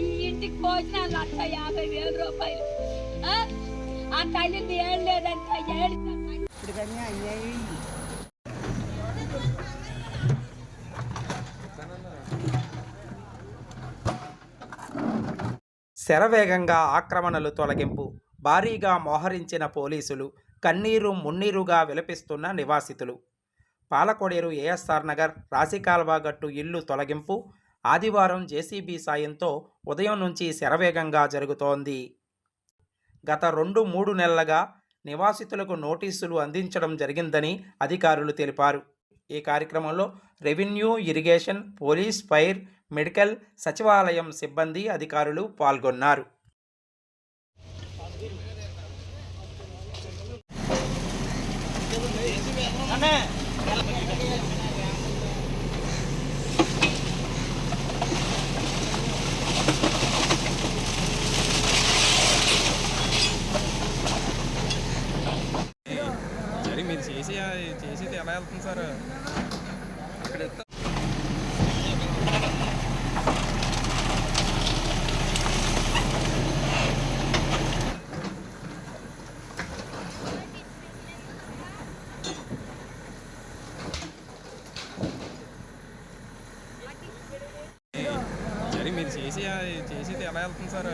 ఈ ఇంటికి భోజనాలు లక్ష యాభై వేల రూపాయలు. ఆ? తల్లిని లేదంట ఏడు శరవేగంగా ఆక్రమణలు తొలగింపు. భారీగా మోహరించిన పోలీసులు కన్నీరు మున్నీరుగా విలపిస్తున్న నివాసితులు. పాలకొడేరు ఏఎస్ఆర్ నగర్ రాశికాల్వాగట్టు ఇల్లు తొలగింపు. ఆదివారం జేసీబీ సాయంతో ఉదయం నుంచి శరవేగంగా జరుగుతోంది. గత రెండు మూడు నెలలుగా నివాసితులకు నోటీసులు అందించడం జరిగిందని అధికారులు తెలిపారు. ఈ కార్యక్రమంలో revenue irrigation police fire medical సచివాలయం సిబ్బంది అధికారులు పాల్గొన్నారు. సరే మీరు చేసి చేసేది ఎలా వెళ్తుంది సార్ సరే మీరు చేసి చేసేది ఎలా వెళ్తుంది సార్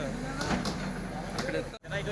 మీకు